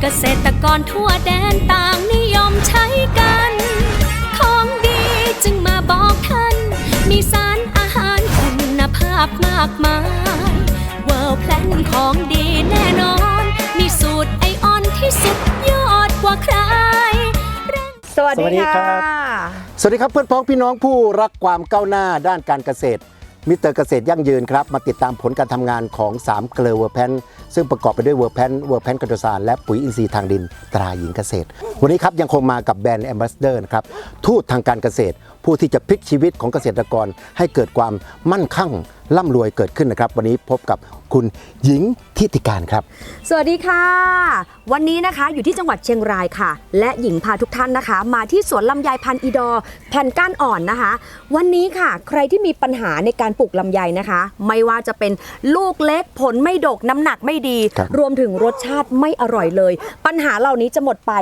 เกษตรกรทั่วแดนต่างนิยมใช้กัน ของดีจึงมาบอกท่าน มีสารอาหารคุณภาพมากมายเวิร์แพลนของดีแน่นอน มีสูตรไอออนที่สุดยอดกว่าใคร สวัสสวัสดีดีครัค่ะ บ สวัสดีครับเพื่อนพ้องพี่น้องผู้รักความก้าวหน้าด้านการเกษตร มิสเตอร์เกษตรยั่งยืนครับ มาติดตามผลการทำงานของ 3 เกลือเวอร์แพนซึ่งประกอบไปด้วยเวอร์แพนเวอร์แพนกระโดซานและปุ๋ยอินทรีย์ทางดินตราหญิงเกษตร วันนี้ครับยังคงมากับแบรนด์แอมบาสเดอร์นะครับทูตทางการเกษตรผู้ที่จะพลิกชีวิตของเกษตรกรให้เกิดความมั่นคั่งร่ำรวยเกิดขึ้นนะครับ วันนี้พบกับคุณหญิงทิติการครับ สวัสดีค่ะ วันนี้นะคะอยู่ที่จังหวัดเชียงรายค่ะ และหญิงพาทุกท่านนะคะ มาที่สวนลำไยพันธุ์อีดอร์แผ่นก้านอ่อนนะคะ วันนี้ค่ะ ใครที่มีปัญหาในการปลูกลำไยนะคะ ไม่ว่าจะเป็นลูกเล็กผลไม่ดกน้ำหนักไม่ดี ครับ รวมถึงรสชาติไม่อร่อยเลย ปัญหาเหล่านี้จะหมดไป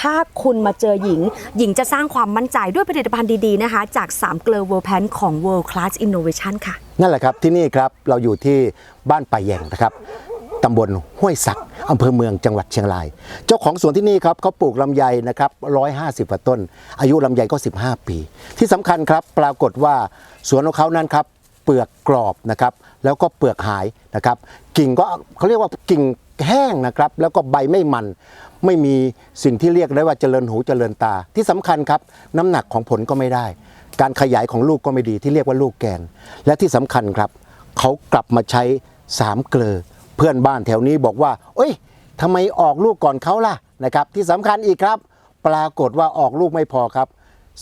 ถ้าคุณมาเจอหญิง หญิงจะสร้างความมั่นใจด้วยผลิตภัณฑ์ดีๆนะคะจาก3เกลอเวอร์แพนของ World Class Innovation ค่ะ นั่นแหละครับที่นี่ครับเราอยู่ที่บ้านป่าแยงนะครับตำบลห้วยสักอำเภอเมืองจังหวัดเชียงราย เจ้าของสวนที่นี่ครับเขาปลูกลำไยนะครับ150กว่าต้น อายุลำไยก็ 15 ปี ที่สำคัญครับปรากฏว่าสวนของเขานั้นครับเปลือกกรอบนะครับ แล้วก็เปลือกหายนะครับ กิ่งก็เขาเรียกว่ากิ่งแห้งนะครับ แล้วก็ใบไม่มัน ไม่มีสิ่งที่เรียกได้ว่าเจริญหูเจริญตา ที่สำคัญครับ น้ำหนักของผลก็ไม่ได้ การขยายของลูกก็ไม่ดีที่เรียกว่าลูกแกน และที่สำคัญครับเขากลับมาใช้สามเกลือ เพื่อนบ้านแถวนี้บอกว่า เอ้ยทำไมออกลูกก่อนเขาล่ะนะครับที่สำคัญอีกครับ ปรากฏว่าออกลูกไม่พอครับ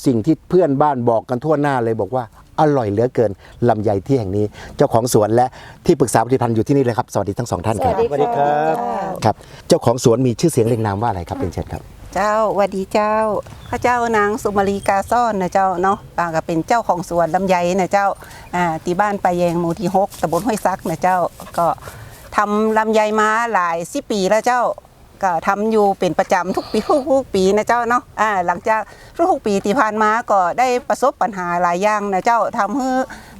สิ่งที่เพื่อนบ้านบอกกันทั่วหน้าเลยบอกว่า อร่อยเหลือเกินลำไยที่แห่งนี้เจ้าของสวนและที่ปรึกษาผลิตภัณฑ์อยู่ที่นี่เลยครับสวัสดีทั้งสองท่านครับสวัสดีครับครับเจ้าของสวนมีชื่อเสียงเรียงนามว่าอะไรครับเป็นเช่นครับเจ้าหวัดดีเจ้าข้าเจ้านางสุมารีกาซ่อนนะเจ้าเนาะปาก็เป็นเจ้าของสวนลำไยนะเจ้าอ่าที่บ้านปลายแยงหมู่ที่หกตำบลห้วยซักนะเจ้าก็ทำลำไยมาหลายสิปีแล้วเจ้า ก็ทำอยู่เป็นประจำทุกปีทุกปีนะเจ้าเนาะอ่าหลังจากทุกปีที่ผ่านมาก็ได้ประสบปัญหาหลายอย่างนะเจ้าทำให้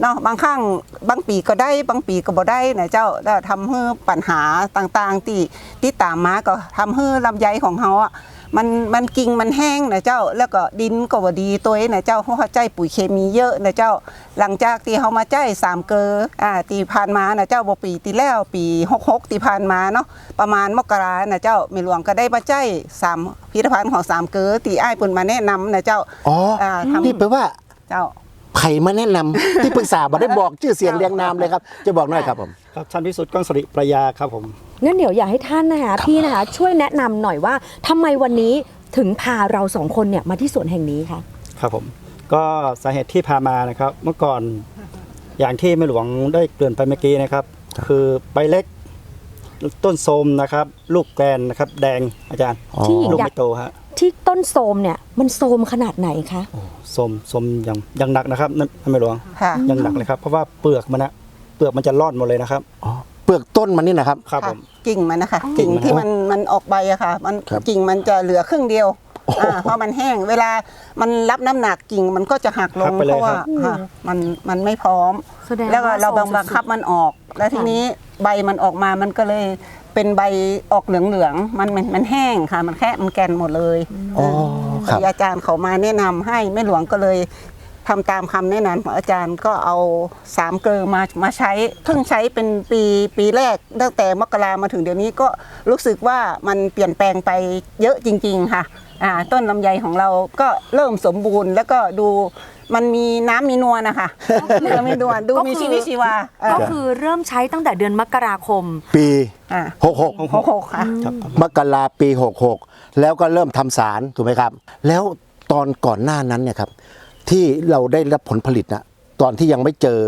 เนาะบางครั้งบางปีก็ได้บางปีก็บ่ได้นะเจ้าแล้วทำให้ปัญหาต่างๆที่ที่ตามมาก็ทำให้ลำไยของเขาอะ มันมันกิ่งมันแห้งนะเจ้า แล้วก็ดินก็บ่ดีตัวเองนะเจ้าเพราะเขาใจปุ๋ยเคมีเยอะนะเจ้า หลังจากที่เขามาใจสามเกลออ่าตีผ่านมานะเจ้าบ่ปีที่แล้วปี66ที่ผ่านมาเนาะประมาณมกรานะเจ้าแม่หลวงก็ได้มาใจสามพิพิธภัณฑ์ของสามเกลอที่อ้ายเพิ่นมาแนะนำนะเจ้าอ๋ออ่าทำนี่แปลว่าเจ้า ไผ่มาแนะนำที่ปรึกษาบ่ได้บอกชื่อเสียงเรียงนามเลยครับ จะบอกหน่อยครับผม ครับท่านพิสุทธิ์ก้องสริประยาครับผม งั้นเดี๋ยวอยากให้ท่านนะคะพี่นะคะช่วยแนะนำหน่อยว่าทำไมวันนี้ถึงพาเราสองคนเนี่ยมาที่สวนแห่งนี้คะครับผม ก็สาเหตุที่พามานะครับ เมื่อก่อนอย่างที่แม่หลวงได้เกริ่นไปเมื่อกี้นะครับ คือใบเล็กต้นโทรมนะครับ ลูกแกรนนะครับ แดงอาจารย์ อ๋อ ที่หญิงลูกอยากไม่โตฮะ ที่ต้นโทรมเนี่ยมันโทรมขนาดไหนคะโทรมโทรมอย่างอย่างหนักนะครับนั่นท่านแม่หลวงค่ะ อย่างหนักเลยครับ เพราะว่าเปลือกมันนะเปลือกมันจะรอดหมดเลยนะครับอ๋อเปลือกต้นมันนี่นะครับ ครับค่ะผมกิ่งมันนะคะ กิ่กิ่งงมันที่มันมันออกใบอะค่ะ มันครับกิ่งมันจะเหลือครึ่งเดียวอ่าเพราะมันแห้ง เวลามันรับน้ำหนักกิ่งมันก็จะหักลหังกไปเลยเพราะว่าครับ ค่ะมันมันไม่พร้อม แสดงแล้วก็ว่าเราโซมบังคับสุดๆมันออก แล้วทีนี้ใบมันออกมามันก็เลย เป็นใบออกเหลืองๆมันมันมันแห้งค่ะ มันแค่มันแกนหมดเลยอ๋อครับที่อาจารย์เขามาแนะนำให้แม่หลวงก็เลยทำตามคำแนะนำของอาจารย์ก็เอาสามเกลือมามาใช้เพิ่งใช้เป็นปีปีแรกตั้งแต่มกรามาถึงเดี๋ยวนี้ก็รู้สึกว่ามันเปลี่ยนแปลงไปเยอะจริง ๆ ค่ะ อ่าต้นลำไยของเราก็เริ่มสมบูรณ์ แล้วก็ดูมันมีน้ำมีนวลนะคะเนื้อมีนวลดูมีชีวิตชีวาเอก็อคือเริ่มใช้ตั้งแต่เดือนมกราคม ปีอ่า66หกหกค่ะครับมกราปี66แล้วก็เริ่มทำสารถูกไหมครับ แล้วตอนก่อนหน้านั้นเนี่ยครับ ที่เราได้รับผลผลิตนะตอนที่ยังไม่เจอ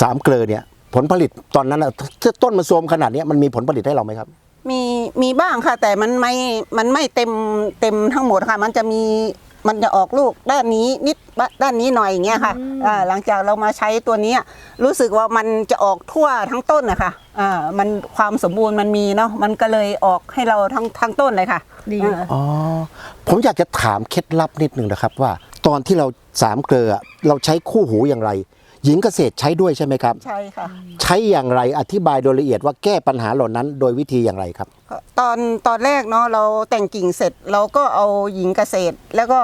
สามเกลอเนี่ย ผลผลิตตอนนั้นนะถ้าต้นมันโทรมขนาดเนี้ยมันมีผลผลิตให้เราไหมครับ มีมีบ้างค่ะ แต่มันไม่มันไม่เต็มเต็มทั้งหมดค่ะ มันจะมีมันจะออกลูกด้านนี้นิดด้านนี้หน่อยอย่างเงี้ยค่ะอ่าหลังจากเรามาใช้ตัวเนี้ยรู้สึกว่ามันจะออกทั่วทั้งต้นนะคะอ่ามันความสมบูรณ์มันมีเนาะมันก็เลยออกให้เราทั้งทั้งต้นเลยค่ะดีอ่าอ๋อผมอยากจะถามเคล็ดลับนิดหนึ่งนะครับว่า ตอนที่เราสามเกลืออะเราใช้คู่หูอย่างไร หญิงเกษตรใช้ด้วยใช่ไหมครับ ใช่ค่ะ ใช้อย่างไรอธิบายโดยละเอียดว่าแก้ปัญหาเหล่านั้นโดยวิธีอย่างไรครับ ตอนตอนแรกเนาะเราแต่งกิ่งเสร็จเราก็เอาหญิงเกษตร แล้วก็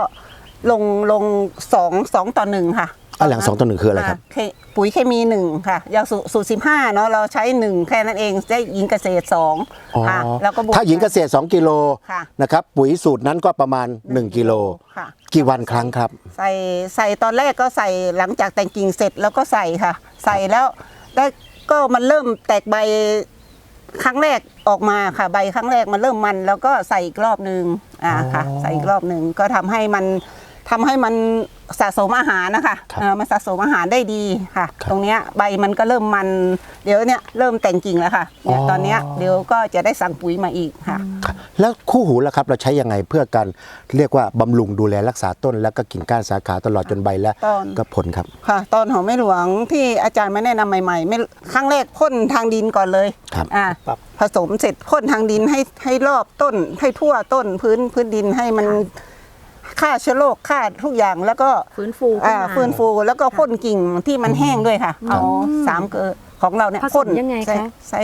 ลงลงสองสองต่อหนึ่งค่ะ อะหลังสองต่อหนึ่งคืออะไรครับาเคปุ๋ยเคมีหนึ่งค่ะยาสูสูตรสิบห้าเนาะเราใช้หนึ่งแค่นั้นเองได้หญิงเกษตรสองอ๋อค่ะแล้วก็บวก ถ้าหญิงเกษตร 2 กิโลค่ะ นะครับปุ๋ยสูตรนั้นก็ประมาณ 1 กิโล ค่ะกี่วันครั้งครับ ใส่ใส่ตอนแรกก็ใส่หลังจากแต่งกิ่งเสร็จแล้วก็ใส่ค่ะ ใส่แล้วได้ก็มันเริ่มแตกใบครั้งแรกออกมาค่ะใบครั้งแรกมันเริ่มมันแล้วก็ใส่อีกรอบหนึ่งอ่าค่ะใส่อีกรอบหนึ่งก็ทำให้มัน ทำให้มันสะสมอาหารนะคะครับเออมันสะสมอาหารได้ดีค่ะ ตรงเนี้ยใบมันก็เริ่มมัน เดี๋ยวเนี้ยเริ่มแต่งกิ่งแล้วค่ะเนี่ยตอนเนี้ยเดี๋ยวก็จะได้สั่งปุ๋ยมาอีกค่ะ แล้วคู่หูล่ะครับเราใช้ยังไงเพื่อการเรียกว่าบำรุงดูแลรักษาต้น แล้วก็กิ่งก้านสาขาตลอดจนใบและต้นก็ผลครับค่ะ ตอนของแม่หลวงที่อาจารย์มาแนะนำใหม่ๆไม่ครั้งแรกพ่นทางดินก่อนเลยครับอ่าครับผสมเสร็จพ่นทางดินให้ให้รอบต้นให้ทั่วต้นพื้นพื้นดินให้มัน ฆ่าเชื้อโรคฆ่าทุกอย่างแล้วก็ฟื้นฟูขึ้นอ่ามาฟื้นฟูแล้วก็พ่นกิ่งที่มันแห้งด้วยค่ะเอาสามเกลอของเราเนี่ยผสมพ่นยังไงคะใช้ใช้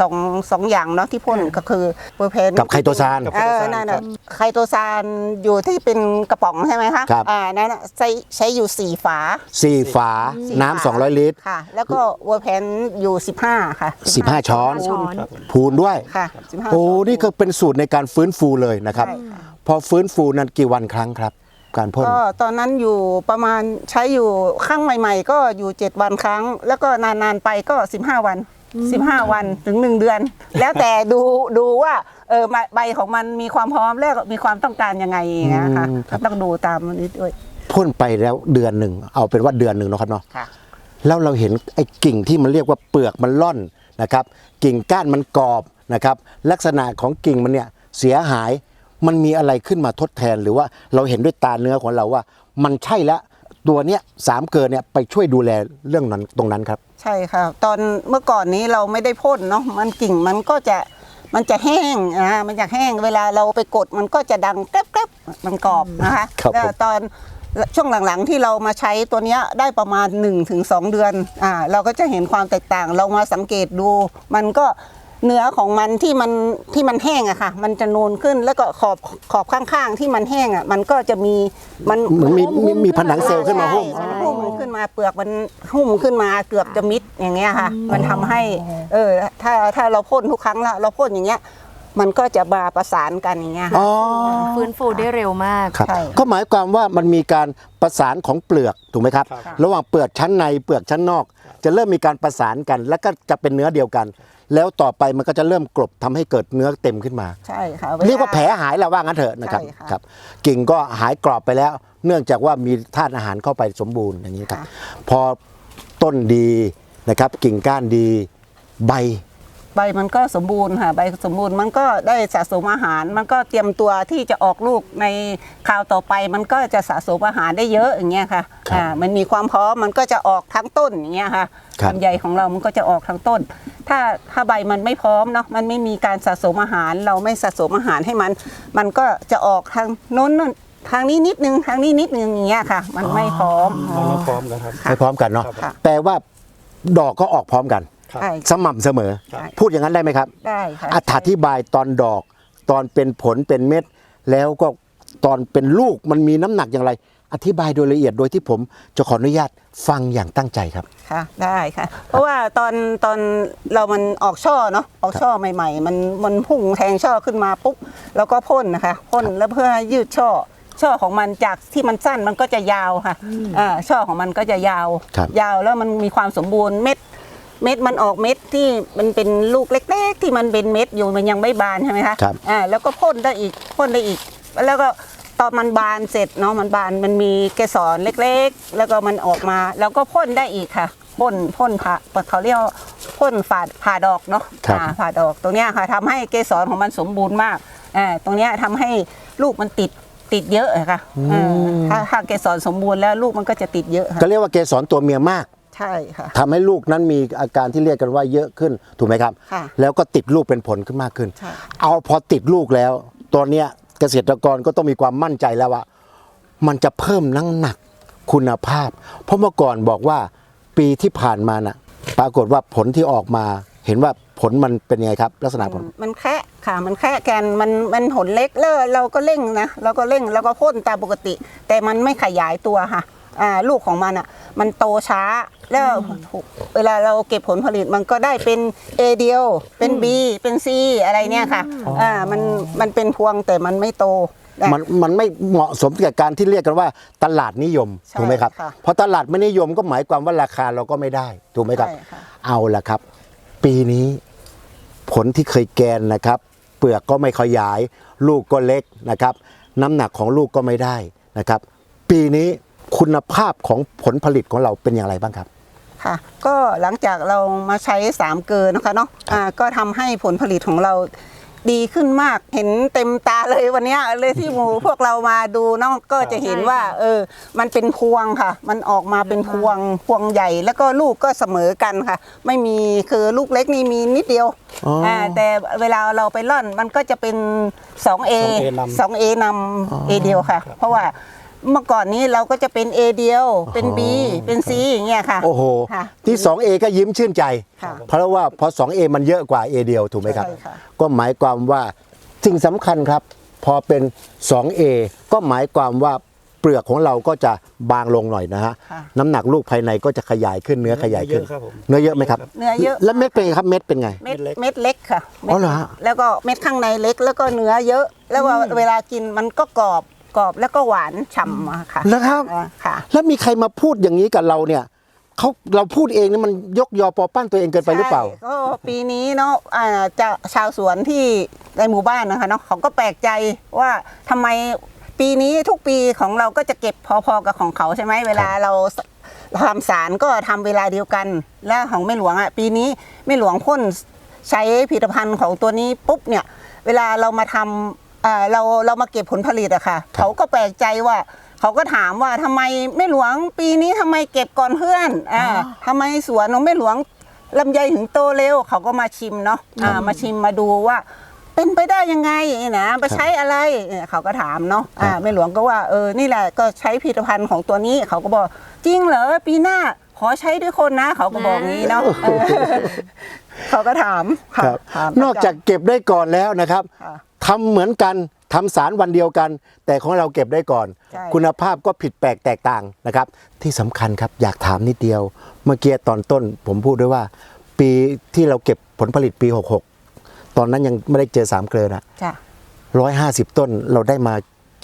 สองสองอย่างเนาะที่พ่นก็คือเปอร์เพนกับไคโตซานเออนั่นน่ะไคโตซานอยู่ที่เป็นกระป๋องใช่ไหมคะครับอ่านั่นน่ะใช้ใช้อยู่สี่ฝาสี่ฝาสี่น้ำฝา200ลิตรค่ะ แล้วก็เวอร์แพนอยู่15ค่ะ15ช้อนช้อนพูนด้วยค่ะ15โอ้ช้นนี่ก็เป็นสูตรในการฟื้นฟูเลยนะครับใช่ค่ะ พอฟื้นฟูนั้นกี่วันครั้งครับ การพ่นก็ตอนนั้นอยู่ประมาณใช้อยู่ครั้งใหม่ ๆ ก็อยู่ 7 วันครั้ง แล้วก็นานๆไปก็ 15 วัน 15 วันถึง 1 เดือน แล้วแต่ดูดูว่าเออใบของมันมีความพร้อมแล้วก็มีความต้องการยังไงอย่างเงี้ยค่ะอืมครับต้องดูตามนี้ด้วยพ่นไปแล้วเดือนหนึ่งเอาเป็นว่าเดือนหนึ่งเนาะครับเนาะค่ะแล้วเราเห็นไอ้กิ่งที่มันเรียกว่าเปลือกมันล่อนนะครับ กิ่งก้านมันกรอบนะครับ ลักษณะของกิ่งมันเนี่ยเสียหาย มันมีอะไรขึ้นมาทดแทนหรือว่าเราเห็นด้วยตาเนื้อของเราว่า มันใช่แล้วตัวเนี้ยสามเกินเนี่ยไปช่วยดูแลเรื่องนั้นตรงนั้นครับ ใช่ค่ะ ตอนเมื่อก่อนนี้เราไม่ได้พ่นเนาะมันกิ่งมันก็จะมันจะแห้งอ่ามันจะแห้งเวลาเราไปกดมันก็จะดังแกรบแกรบมันกรอบนะคะครับผม แล้วตอนช่วงหลังๆที่เรามาใช้ตัวเนี้ยได้ประมาณ 1-2 เดือนอ่าเราก็จะเห็นความแตกต่างเรามาสังเกตดู มันก็ เนื้อของมันที่มันที่มันแห้งอะค่ะ มันจะนูนขึ้นแล้วก็ขอบขอบข้างๆ ที่มันแห้งอะมันก็จะมีมันเหมือนมีมีมีผนังเซลล์ขึ้นมาหุ้มใช่หุ้มขึ้นมาเปลือกมันหุ้มขึ้นมาเกือบจะมิดอย่างเงี้ยค่ะ มันทำให้ เออ ถ้าถ้าเราพ่นทุกครั้งละเราพ่นอย่างเงี้ย มันก็จะมาประสานกันอย่างเงี้ยค่ะ อ๋อฟื้นฟูได้เร็วมาก ครับ ใช่ ก็หมายความว่ามันมีการประสานของเปลือกถูกไหมครับ ครับ ระหว่างเปลือกชั้นในเปลือกชั้นนอก จะเริ่มมีการประสานกัน แล้วก็จะเป็นเนื้อเดียวกัน แล้วต่อไปมันก็จะเริ่มกลบทำให้เกิดเนื้อเต็มขึ้นมา ใช่ค่ะเรียกว่าแผลหายแล้วว่างั้นเถอะนะครับใช่ค่ะครับ กิ่งก็หายกรอบไปแล้ว เนื่องจากว่ามีธาตุอาหารเข้าไปสมบูรณ์อย่างนี้ครับ พอต้นดีนะครับ กิ่งก้านดีใบ ใบมันก็สมบูรณ์ค่ะใบสมบูรณ์มันก็ได้สะสมอาหาร มันก็เตรียมตัวที่จะออกลูกในคราวต่อไป มันก็จะสะสมอาหารได้เยอะอย่างเงี้ยค่ะครับอ่ามันมีความพร้อมมันก็จะออกทั้งต้นอย่างเงี้ยค่ะครับลำไยของเรามันก็จะออกทั้งต้น ถ้าถ้าใบมันไม่พร้อมเนาะมันไม่มีการสะสมอาหาร เราไม่สะสมอาหารให้มัน มันก็จะออกทางโน้นนู่นทางนี้นิดนึงทางนี้นิดนึงอย่างเงี้ยค่ะ มันไม่พร้อมมันไม่พร้อมกันครับไม่พร้อมกันเนาะค่ะแปลว่าดอกก็ออกพร้อมกันครับ ใช่สม่ำเสมอ ใช่ พูดอย่างนั้นได้ไหมครับ ได้ค่ะอธิบายตอนดอก ตอนเป็นผลเป็นเม็ด แล้วก็ตอนเป็นลูกมันมีน้ำหนักอย่างไร อธิบายโดยละเอียดโดยที่ผมจะขออนุญาตฟังอย่างตั้งใจครับ ค่ะได้ค่ะ เพราะว่าตอนตอนเรามันออกช่อเนาะออกช่อใหม่ ๆ มันมันพุ่งแทงช่อขึ้นมาปุ๊บแล้วก็พ่นนะคะพ่นแล้วเพื่อให้ยืดช่อช่อของมันจากที่มันสั้นมันก็จะยาวค่ะอ่าช่อของมันก็จะยาว ครับ ยาวแล้วมันมีความสมบูรณ์เม็ด เม็ดมันออกเม็ดที่มันเป็นลูกเล็ก ๆ ที่มันเป็นเม็ดอยู่มันยังไม่บานใช่ไหมคะครับ อ่าแล้วก็พ่นได้อีกพ่นได้อีก แล้วก็ตอนมันบานเสร็จเนาะมันบานมันมีเกสรเล็กๆ แล้วก็มันออกมา แล้วก็พ่นได้อีกค่ะพ่นพ่นผ่าเขาเรียกว่าพ่นฝาดผ่าดอกเนาะครับ อ่าผ่าดอกตรงเนี้ยค่ะทำให้เกสรของมันสมบูรณ์มากอ่าตรงเนี้ยทำให้ลูกมันติดติดเยอะอะค่ะเออถ้าถ้าเกสรสมบูรณ์แล้วลูกมันก็จะติดเยอะค่ะ ก็เรียกว่าเกสรตัวเมียมาก ใช่ค่ะ ทำให้ลูกนั้นมีอาการที่เรียกกันว่าเยอะขึ้นถูกไหมครับ ค่ะแล้วก็ติดลูกเป็นผลขึ้นมากขึ้น ใช่ เอาพอติดลูกแล้ว ตอนเนี้ยเกษตรกรก็ต้องมีความมั่นใจแล้วว่า มันจะเพิ่มน้ำหนักคุณภาพ เพราะเมื่อก่อนบอกว่าปีที่ผ่านมาน่ะ ปรากฏว่าผลที่ออกมาเห็นว่าผลมันเป็นยังไงครับ ลักษณะผล มันแค่ค่ะ มันแค่แกนมันมันผลเล็กแล้วเราก็เร่งนะเราก็เร่งแล้วก็พ่นตามปกติ แต่มันไม่ขยายตัวค่ะ อ่าลูกของมันอะ มันโตช้าแล้วเวลาเราเก็บผลผลิตมันก็ได้เป็น A เดียว เป็น B เป็น C อะไรเนี่ยค่ะอ่ามันมันเป็นพวงแต่มันไม่โตอะมันมันไม่เหมาะสมกับการที่เรียกกันว่าตลาดนิยมใช่ถูกไหมครับค่ะพอตลาดไม่นิยมก็หมายความว่าราคาเราก็ไม่ได้ถูกไหมครับ ใช่ค่ะ เอาละครับ ปีนี้ผลที่เคยแกนนะครับ เปลือกก็ไม่ขยาย ลูกก็เล็กนะครับ น้ำหนักของลูกก็ไม่ได้นะครับ ปีนี้ คุณภาพของผลผลิตของเราเป็นอย่างไรบ้างครับ ค่ะก็หลังจากเรามาใช้สามเกินนะคะเนาะอ่าก็ทำให้ผลผลิตของเราดีขึ้นมากเห็นเต็มตาเลยวันเนี้ยเลยที่หมู พวกเรามาดูเนาะก็จะเห็นว่า เออ มันเป็นพวงค่ะ มันออกมาเป็นพวงพวงใหญ่ แล้วก็ลูกก็เสมอกันค่ะ ไม่มีคือลูกเล็กนี่มีนิดเดียวอ๋ออ่่าแต่เวลาเราไปร่อนมันก็จะเป็น 2A 2A นำ 2A นำ A เดียวค่ะ เพราะว่า เมื่อก่อนนี้เราก็จะเป็น A เดียว เป็น B เป็น C อย่างเงี้ยค่ะ โอ้โห ค่ะที่ 2A ก็ยิ้มชื่นใจ ค่ะเพราะว่าพอ 2A มันเยอะกว่า A เดียวถูกไหมครับ ใช่ค่ะ ก็หมายความว่าสิ่งสำคัญครับ พอเป็น 2A ก็หมายความว่าเปลือกของเราก็จะบางลงหน่อยนะฮะ ค่ะ น้ำหนักลูกภายในก็จะขยายขึ้นเนื้อขยายขึ้น เนื้อเยอะครับผม เนื้อเยอะไหมครับ เนื้อเยอะแล้วเม็ดเป็นไงครับเม็ดเป็นไง เม็ดเม็ดเล็ก เม็ดเล็กค่ะม็ดอ๋อเหรอฮะ แล้วก็เม็ดข้างในเล็กแล้วก็เนื้อเยอะ แล้วว่าเวลากินมันก็กรอบ กรอบแล้วก็หวานฉ่ำอะค่ะแล้วครับ อ่าค่ะแล้วแล้วมีใครมาพูดอย่างนี้กับเราเนี่ยเขาเราพูดเองนี่มันยกยอปอปั้นตัวเองเกินไปหรือเปล่า ใช่ก็ปีนี้เนาะอ่าจะชาวสวนที่ในหมู่บ้านนะคะเนาะเขาก็แปลกใจว่าทำไมปีนี้ทุกปีของเราก็จะเก็บพอๆกับของเขาใช่ไหมเวลาเราทำสารก็ทำเวลาเดียวกัน แล้วของแม่หลวงอะปีนี้แม่หลวงพ่นใช้ผลิตภัณฑ์ของตัวนี้ปุ๊บเนี่ย เวลาเรามาทำ อ่าเราเรามาเก็บผลผลิตอะค่ะ เขาก็แปลกใจว่า เขาก็ถามว่าทำไมแม่หลวงปีนี้ทำไมเก็บก่อนเพื่อนอ่าทำไมสวนของแม่หลวงลำไยถึงโตเร็ว เขาก็มาชิมเนาะอ่ามาชิมมาดูว่า เป็นไปได้ยังไงนะไปใช้อะไรเออเขาก็ถามเนาะอ่าแม่หลวงก็ว่าเออนี่แหละก็ใช้ผลิตภัณฑ์ของตัวนี้ เขาก็บอกจริงเหรอปีหน้าขอใช้ด้วยคนนะ เขาก็บอกงี้เนาะเออเขาก็ถามค่ะครับถามนอกจากเก็บได้ก่อนแล้วนะครับ ค่ะ ทำเหมือนกันทำสารวันเดียวกัน แต่ของเราเก็บได้ก่อน ใช่ คุณภาพก็ผิดแปลกแตกต่างนะครับ ที่สำคัญครับอยากถามนิดเดียว เมื่อกี้ตอนต้นผมพูดด้วยว่า ปีที่เราเก็บผลผลิตปี 66 ตอนนั้นยังไม่ได้เจอสามเกลือนะจ้ะร้อยห้าสิบต้นเราได้มา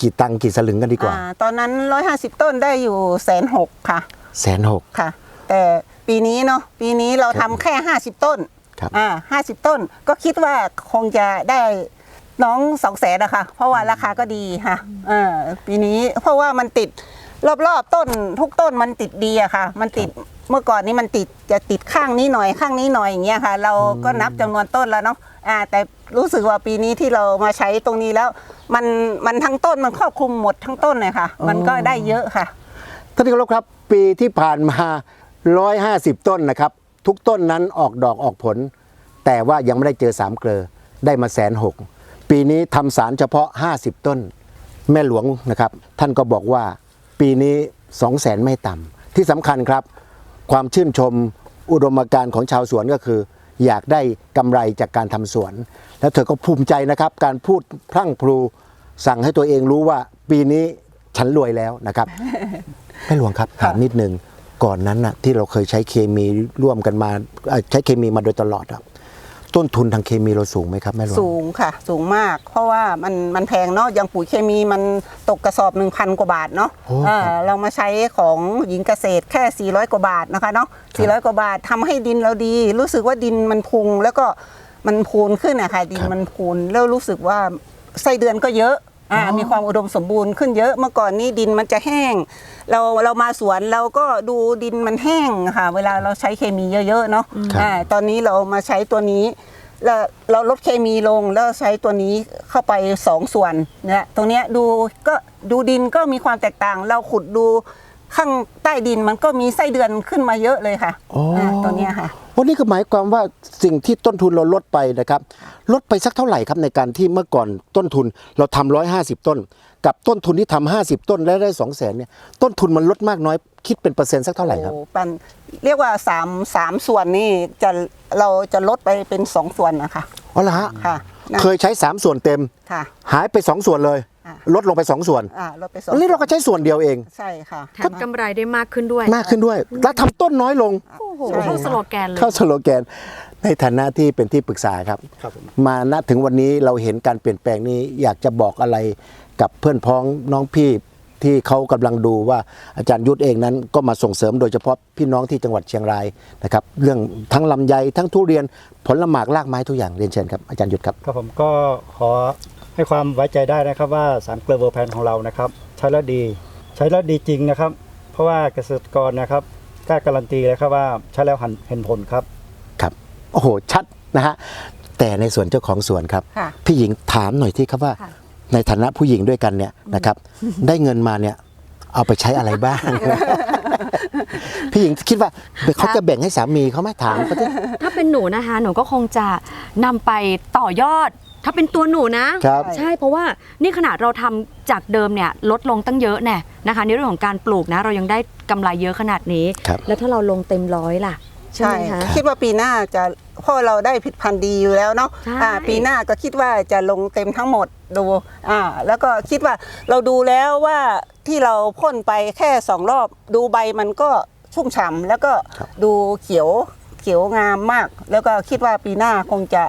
กี่ตังค์กี่สลึงกันดีกว่าอ่าตอนนั้น 150 ต้นได้อยู่แสนหกค่ะแสนหก ค่ะ แต่ปีนี้เนาะปีนี้เราทำแค่ 50 ต้นครับ อ่าห้าสิบต้นก็คิดว่าคงจะได้ น้องสองแสนนะคะเพราะว่าราคาก็ดีค่ะเออปีนี้เพราะว่ามันติดรอบๆต้นทุกต้นมันติดดีอะค่ะ มันติดเมื่อก่อนนี้มันติดจะติดข้างนี้หน่อยข้างนี้หน่อยอย่างเงี้ยค่ะ เราก็นับจำนวนต้นแล้วเนาะอ่า แต่รู้สึกว่าปีนี้ที่เรามาใช้ตรงนี้แล้ว มันมันทั้งต้นมันครอบคลุมหมดทั้งต้นเลยค่ะ มันก็ได้เยอะค่ะท่านที่เคารพครับ ปีที่ผ่านมา 150 ต้นนะครับ ทุกต้นนั้นออกดอกออกผล แต่ว่ายังไม่ได้เจอสามเกลอได้มาแสนหก ปีนี้ทำสารเฉพาะ 50 ต้น แม่หลวงนะครับ ท่านก็บอกว่าปีนี้ 2 0 0แสนไม่ต่ำที่สำคัญครับ ความชื่นชมอุดมการณ์ของชาวสวนก็คือ อยากได้กำไรจากการทำสวน แล้วเธอก็ภูมิใจนะครับ การพูดพรั่งพรูสั่งให้ตัวเองรู้ว่าปีนี้ฉันรวยแล้วนะครับแม่หลวงครับถามนิดนึงก่อนนั้นน่ะที่เราเคยใช้เคมีร่วมกันมาเอ่อใช้เคมีมาโดยตลอดอะ ต้นทุนทางเคมีเราสูงไหมครับแม่หลวง สูงค่ะ สูงมาก เพราะว่ามันมันแพงเนาะอย่างปุ๋ยเคมีมันตกกระสอบ 1,000 กว่าบาทเนาะโอ้อ่าเรามาใช้ของหญิงเกษตรแค่ 400 กว่าบาทนะคะเนาะ400 กว่าบาททำให้ดินเราดี รู้สึกว่าดินมันพุงแล้วก็มันพูนขึ้นอะค่ะดินมันพูนแล้วรู้สึกว่าไส้เดือนก็เยอะ อ่ามีความอุดมสมบูรณ์ขึ้นเยอะเมื่อก่อนนี้ดินมันจะแห้ง เราเรามาสวนเราก็ดูดินมันแห้งค่ะ เวลาเราใช้เคมีเยอะๆเนาะครับอ่าตอนนี้เรามาใช้ตัวนี้เราเราลดเคมีลงแล้วใช้ตัวนี้เข้าไปสองส่วนเนี่ยตรงเนี้ยดูก็ดูดินก็มีความแตกต่าง เราขุดดู ข้างใต้ดินมันก็มีไส้เดือนขึ้นมาเยอะเลยค่ะอ๋ออ่าตัวเนี้ยค่ะ วันนี้ก็หมายความว่าสิ่งที่ต้นทุนเราลดไปนะครับ ลดไปสักเท่าไหร่ครับในการที่เมื่อก่อนต้นทุนเราทำร้อยห้าสิบต้น กับต้นทุนที่ทำห้าสิบต้นและได้สองแสนเนี่ยต้นทุนมันลดมากน้อย คิดเป็นเปอร์เซ็นต์สักเท่าไหร่ครับ โอ้ปันเรียกว่าสามสามส่วนนี่จะเราจะลดไปเป็นสองส่วนนะคะ อ๋อเหรอฮะค่ะนะเคยใช้3ส่วนเต็ม ค่ะ หายไป2ส่วนเลยอะ ลดลงไป2ส่วนอ่าลดไปสองอันนี้เราก็ใช้ส่วนเดียวเอง ใช่ค่ะแถมกำไรได้มากขึ้นด้วย มากขึ้นด้วย แล้วทำต้นน้อยลง โอ้โหใช่เข้าสโลแกนเลยเข้าสโลแกน ในฐานะที่เป็นที่ปรึกษาครับครับผมมาณถึงวันนี้เราเห็นการเปลี่ยนแปลงนี้อยากจะบอกอะไรกับเพื่อนพ้องน้องพี่ที่เขากำลังดูว่าอาจารย์ยุทธเองนั้นก็มาส่งเสริมโดยเฉพาะพี่น้องที่จังหวัดเชียงรายนะครับ เรื่องทั้งลำไยทั้งทุเรียนผลหมากรากไม้ทุกอย่างเรียนเชิญครับอาจารย์ยุทธครับครับผมก็ขอ ให้ความไว้ใจได้นะครับว่าสารเกลือเวอร์แพนของเรานะครับ ใช้แล้วดี ใช้แล้วดีจริงนะครับ เพราะว่าเกษตรกรนะครับกล้าการันตีเลยครับว่าใช้แล้วเห็นผลครับครับโอ้โหชัดนะฮะแต่ในส่วนเจ้าของสวนครับ ค่ะ พี่หญิงถามหน่อยที่ครับว่า ค่ะ ในฐานะผู้หญิงด้วยกันเนี่ยนะครับ ได้เงินมาเนี่ยเอาไปใช้อะไรบ้าง พี่หญิงคิดว่าเขาจะแบ่งให้สามีเขาไหม่ถามเขาที่ ถ้าเป็นหนูนะคะ หนูก็คงจะนำไปต่อยอด ถ้าเป็นตัวหนูนะ ครับใช่เพราะว่านี่ขนาดเราทำจากเดิมเนี่ยลดลงตั้งเยอะแน่นะคะในเรื่องของการปลูกนะ เรายังได้กำไรเยอะขนาดนี้ ครับ แล้วถ้าเราลงเต็มร้อยล่ะ ใช่ใช่ไหมคะ คิดว่าปีหน้าจะเพราะเราได้ผลิดพันธุ์ดีอยู่แล้วเนาะใช่ อ่าปีหน้าก็คิดว่าจะลงเต็มทั้งหมดดูอ่าแล้วก็คิดว่าเราดูแล้วว่าที่เราพ่นไปแค่สองรอบ ดูใบมันก็ชุ่มฉ่ำแล้วก็ดูเขียวเขียวงามมาก แล้วก็คิดว่าปีหน้าคงจะ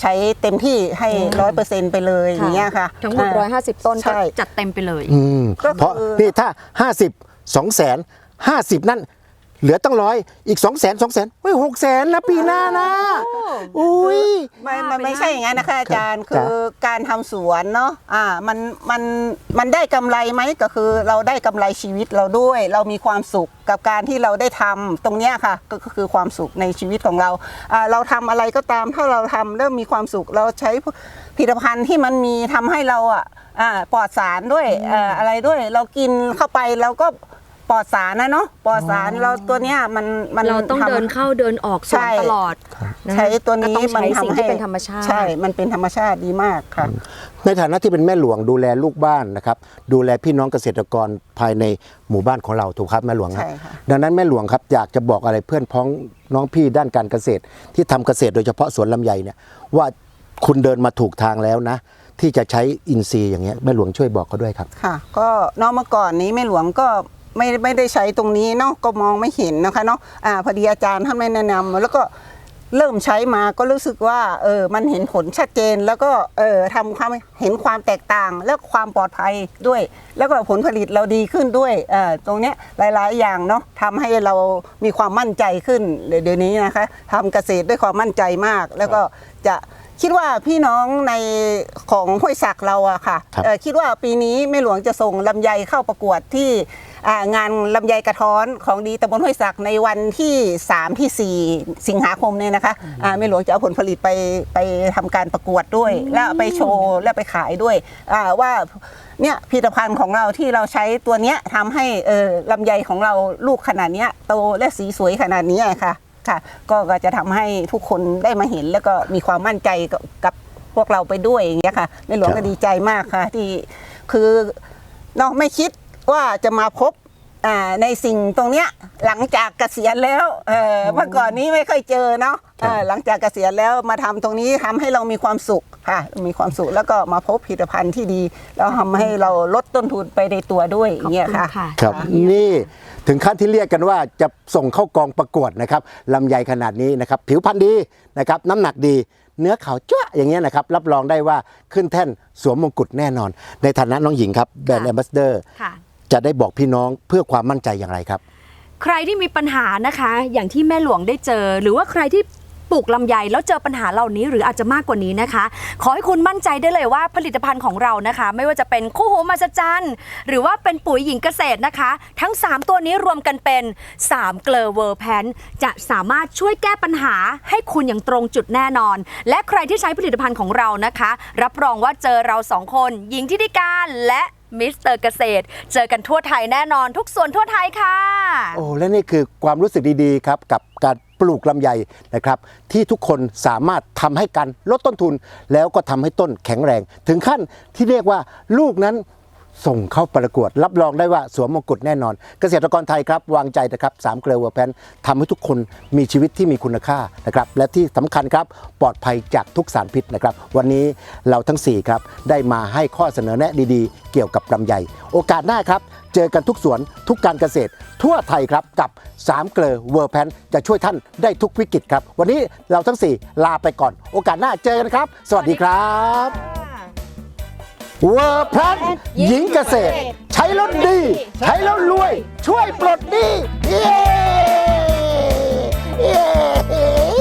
ใช้เต็มที่ให้ร้อยเปอร์เซ็นต์ไปเลยอย่างเงี้ยค่ะ ทั้งหมดอ่า150ต้นก็ใช่ จัดเต็มไปเลย อืมก็คือ เพราะนี่ถ้า50 2แสน50นั่น เหลือตั้งร้อยอีก2แสน2แสนเฮ้ยหกแสนนะปีหน้านะอุ้ย ไม่มันไม่ใช่อย่างนั้นนะคะอาจารย์ครับคือการทำสวนเนาะอ่ามันมันมันได้กำไรไหมก็คือเราได้กำไรชีวิตเราด้วย เรามีความสุขกับการที่เราได้ทำตรงเนี้ยค่ะก็ก็คือความสุขในชีวิตของเราอ่าเราทำอะไรก็ตามถ้าเราทำเริ่มมีความสุขเราใช้ผลิตภัณฑ์ที่มันมีทำให้เราอะอ่าปลอดสารด้วยอ่าอะไรด้วย เรากินเข้าไปเราก็ ปลอดสารนะเนาะปลอดสารเราตัวเนี้ยมันมันเราต้องทำ เดินเข้าเดินออกสวนใช่ ตลอดนะใช้ตัวก็นี้ต้องมันใช้สิ่งทำให้ที่เป็นธรรมชาติ ใช่ มันเป็นธรรมชาติดีมากค่ะ ในฐานะที่เป็นแม่หลวงดูแลลูกบ้านนะครับ ดูแลพี่น้องเกษตรกรภายในหมู่บ้านของเราถูกครับแม่หลวงครับ ใช่ค่ะ ดังนั้นแม่หลวงครับอยากจะบอกอะไรเพื่อนพ้องน้องพี่ด้านการเกษตร ที่ทำเกษตรโดยเฉพาะสวนลำไยเนี่ยว่าคุณเดินมาถูกทางแล้วนะ ที่จะใช้อินทรีย์อย่างเงี้ยแม่หลวงช่วยบอกเขาด้วยครับ ค่ะ ก็เนอกเมื่อก่อนนี้แม่หลวงก็ ไม่ไม่ได้ใช้ตรงนี้เนาะก็มองไม่เห็นนะคะเนาะอ่าพอดีอาจารย์ท่านแนะนำแล้วก็เริ่มใช้มาก็รู้สึกว่าเออมันเห็นผลชัดเจนแล้วก็เออทำความเห็นความแตกต่าง และความปลอดภัยด้วย แล้วก็ผลผลิตเราดีขึ้นด้วยเออตรงเนี้ยหลาย ๆ อย่างเนาะทำให้เรามีความมั่นใจขึ้นเดี๋ยวนี้นะคะทำเกษตรด้วยความมั่นใจมาก แล้วก็จะ คิดว่าพี่น้องในของห้วยศักเราอะค่ะครับ เอ่อคิดว่าปีนี้แม่หลวงจะส่งลำไยเข้าประกวดที่อ่างานลำไยกระท้อนของดีตำบลห้วยศักในวันที่3ที่ 4 สิงหาคมเนี่ยนะคะอ่าแม่หลวงจะเอาผลผลิตไปไปทำการประกวดด้วย แล้วเอาไปโชว์และไปขายด้วยอ่าว่าเนี่ยผลิตภัณฑ์ของเราที่เราใช้ตัวเนี้ยทำให้เออลำไยของเราลูกขนาดเนี้ยโตและสีสวยขนาดนี้อะค่ะ ค่ะก็ก็จะทำให้ทุกคนได้มาเห็น แล้วก็มีความมั่นใจกับกับพวกเราไปด้วยอย่างเงี้ยค่ะในหลวงครัก็บดีใจมากค่ะ ที่คือเนาะไม่คิดว่าจะมาพบ อ่าในสิ่งตรงเนี้ยหลังจากเกษียณแล้วเออเมื่อก่อนนี้ไม่ค่อยเจอเนาะเออหลังจากเกษียณแล้วมาทำตรงนี้ทำให้เรามีความสุขค่ะ มีความสุขแล้วก็มาพบผลิตภัณฑ์ที่ดีแล้วทำให้เราลดต้นทุนไปในตัวด้วยอย่างเงี้ยค่ะ ขอบคุณค่ะครับนี่ถึงขั้นที่เรียกกันว่าจะส่งเข้ากองประกวดนะครับลำไยขนาดนี้นะครับ ผิวพรรณดีนะครับ น้ำหนักดี เนื้อขาวจ้วะอย่างเงี้ยนะครับ รับรองได้ว่าขึ้นแท่นสวมมงกุฎแน่นอน ในฐานะน้องหญิงครับแบรนด์แอมบาสเดอร์ค่ะ จะได้บอกพี่น้องเพื่อความมั่นใจอย่างไรครับ ใครที่มีปัญหานะคะ อย่างที่แม่หลวงได้เจอ หรือว่าใครที่ปลูกลำไยแล้วเจอปัญหาเหล่านี้หรืออาจจะมากกว่านี้นะคะ ขอให้คุณมั่นใจได้เลยว่าผลิตภัณฑ์ของเรานะคะ ไม่ว่าจะเป็นคู่หูมาสจันหรือว่าเป็นปุ๋ยหญิงเกษตรนะคะ ทั้ง 3 ตัวนี้รวมกันเป็น 3 เกลอเวอร์แพนจะสามารถช่วยแก้ปัญหาให้คุณอย่างตรงจุดแน่นอน และใครที่ใช้ผลิตภัณฑ์ของเรานะคะ รับรองว่าเจอเราสองคน หญิงทิติการและ มิสเตอร์เกษตร เจอกันทั่วไทยแน่นอนทุกส่วนทั่วไทยค่ะ โอ้และนี่คือความรู้สึกดีๆครับกับการปลูกลำไยนะครับ ที่ทุกคนสามารถทำให้กันลดต้นทุน แล้วก็ทำให้ต้นแข็งแรง ถึงขั้นที่เรียกว่าลูกนั้น ส่งเข้าประกวด รับรองได้ว่าสวมมงกุฎแน่นอน เกษตรกรไทยครับ วางใจนะครับสามเกลือเวอร์แพนทำให้ทุกคนมีชีวิตที่มีคุณค่านะครับและที่สำคัญครับปลอดภัยจากทุกสารพิษนะครับวันนี้เราทั้งสี่ครับได้มาให้ข้อเสนอแนะดีๆ เกี่ยวกับลำไย โอกาสหน้าครับ เจอกันทุกสวนทุกการเกษตร ทั่วไทยครับกับ3เกลือเวอร์แพนจะช่วยท่านได้ทุกวิกฤตครับ วันนี้เราทั้ง 4 ลาไปก่อน โอกาสหน้าเจอกันครับ สวัสดีครับ เวอร์พลนหญิงเกษตร ใช้แล้วดี ใช้แล้วรวย ช่วยปลดหนี้เย้